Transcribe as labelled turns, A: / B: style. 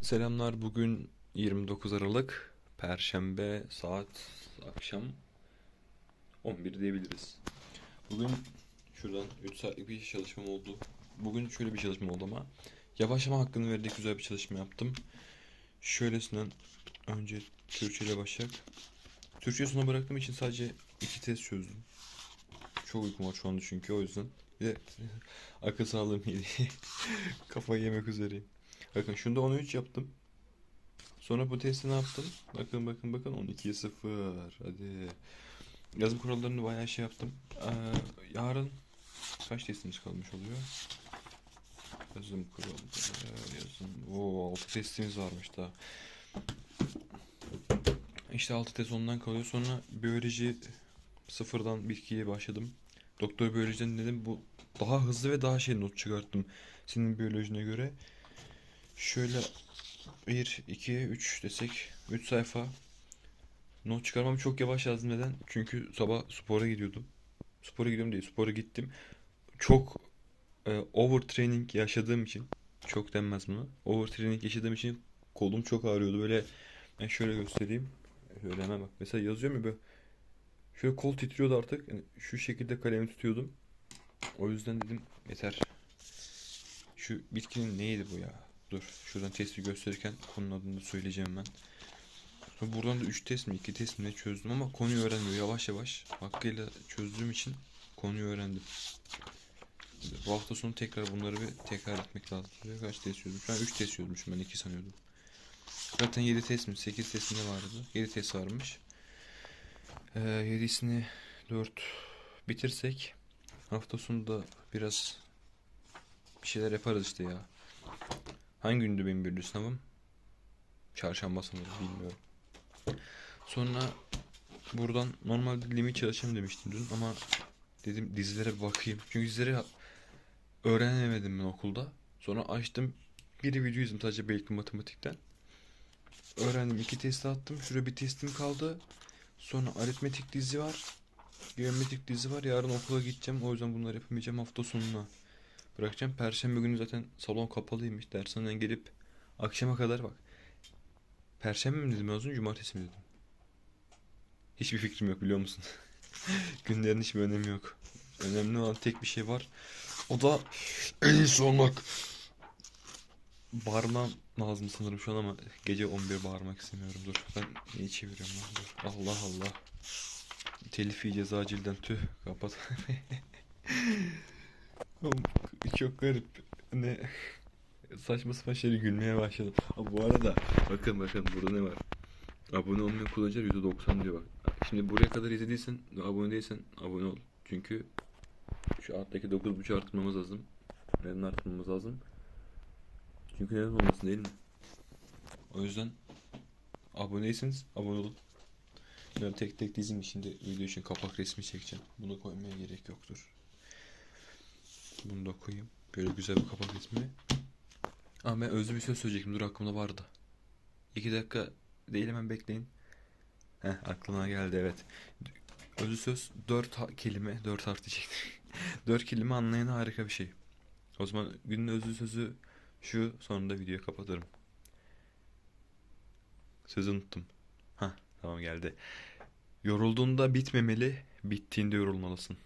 A: Selamlar. Bugün 29 Aralık Perşembe saat akşam 11 diyebiliriz. Bugün şuradan 3 saatlik bir çalışmam oldu. Bugün şöyle bir çalışma oldu ama yavaşlama hakkını vererek güzel bir çalışma yaptım. Şöylesinden önce Türkçe ile başlayak. Türkçe sona bıraktığım için sadece iki test çözdüm. Çok uykum var şu anda çünkü o yüzden. Bir de akıl sağlığım iyi. Kafayı yemek üzereyim. Bakın şunda 13 yaptım. Sonra bu testi ne yaptım? Bakın bakın bakın 12'ye 0. Hadi. Yazım kurallarını bayağı şey yaptım. Ee, yarın kaç testimiz kalmış oluyor? Yazım kuralları yazım. Oo 6 testimiz varmış daha. İşte 6 test ondan kalıyor. Sonra biyoloji sıfırdan bitkiye başladım. Doktor biyolojiden dedim bu daha hızlı ve daha şey not çıkarttım. Senin biyolojine göre. Şöyle 1, 2, 3 desek 3 sayfa not çıkarmam çok yavaş yazdım neden? Çünkü sabah spora gidiyordum. Spora gidiyorum değil spora gittim. Çok e, overtraining yaşadığım için çok denmez buna. Overtraining yaşadığım için kolum çok ağrıyordu. Böyle ben şöyle göstereyim. Şöyle hemen bak. Mesela yazıyorum ya böyle. Şöyle kol titriyordu artık. Yani şu şekilde kalemi tutuyordum. O yüzden dedim yeter. Şu bitkinin neydi bu ya? Dur şuradan testi gösterirken konunun adını da söyleyeceğim ben. Buradan da 3 test mi 2 test mi ne çözdüm ama konuyu öğrenmiyor yavaş yavaş. Hakkıyla çözdüğüm için konuyu öğrendim. Bu hafta sonu tekrar bunları bir tekrar etmek lazım. Şuraya kaç test çözdüm? Şu an 3 test çözmüşüm ben 2 sanıyordum. Zaten 7 test mi 8 test mi ne vardı? 7 test varmış. Ee, 7'sini 4 bitirsek hafta sonu da biraz bir şeyler yaparız işte ya. Hangi gündü benim bir sınavım? Çarşamba sanırım bilmiyorum. Sonra buradan normalde limit çalışacağım demiştim dün ama dedim dizilere bir bakayım. Çünkü dizileri öğrenemedim ben okulda. Sonra açtım bir video izledim sadece belki matematikten. Öğrendim iki test attım. Şurada bir testim kaldı. Sonra aritmetik dizi var. Geometrik dizi var. Yarın okula gideceğim. O yüzden bunları yapamayacağım hafta sonuna bırakacağım. Perşembe günü zaten salon kapalıymış. Dershaneden gelip akşama kadar bak. Perşembe mi dedim az önce cumartesi mi dedim? Hiçbir fikrim yok biliyor musun? Günlerin hiçbir önemi yok. Önemli olan tek bir şey var. O da en iyisi olmak. Bağırmam lazım sanırım şu an ama gece 11 bağırmak istemiyorum. Dur ben neyi çeviriyorum lan dur. Allah Allah. Telif yiyeceğiz acilden tüh kapat. Çok garip. Ne saçma sapan şeyle gülmeye başladım. Ama bu arada bakın bakın burada ne var? Abone olmayan kullanıcılar %90 diyor bak. Şimdi buraya kadar izlediysen abone değilsen abone ol. Çünkü şu alttaki 9.5 arttırmamız lazım. Neden arttırmamız lazım? Çünkü neden olmasın değil mi? O yüzden aboneyseniz abone olun. Ben tek tek dizim şimdi video için kapak resmi çekeceğim. Bunu koymaya gerek yoktur. Bunu da koyayım. Böyle güzel bir kapak resmi. Ama ben özlü bir söz söyleyecektim. Dur aklımda vardı. İki dakika değil hemen bekleyin. Heh aklıma geldi evet. Özlü söz dört ha- kelime, dört harf diyecektim. dört kelime anlayan harika bir şey. O zaman günün özlü sözü şu sonunda videoyu kapatırım. Sözü unuttum. Hah tamam geldi. Yorulduğunda bitmemeli, bittiğinde yorulmalısın.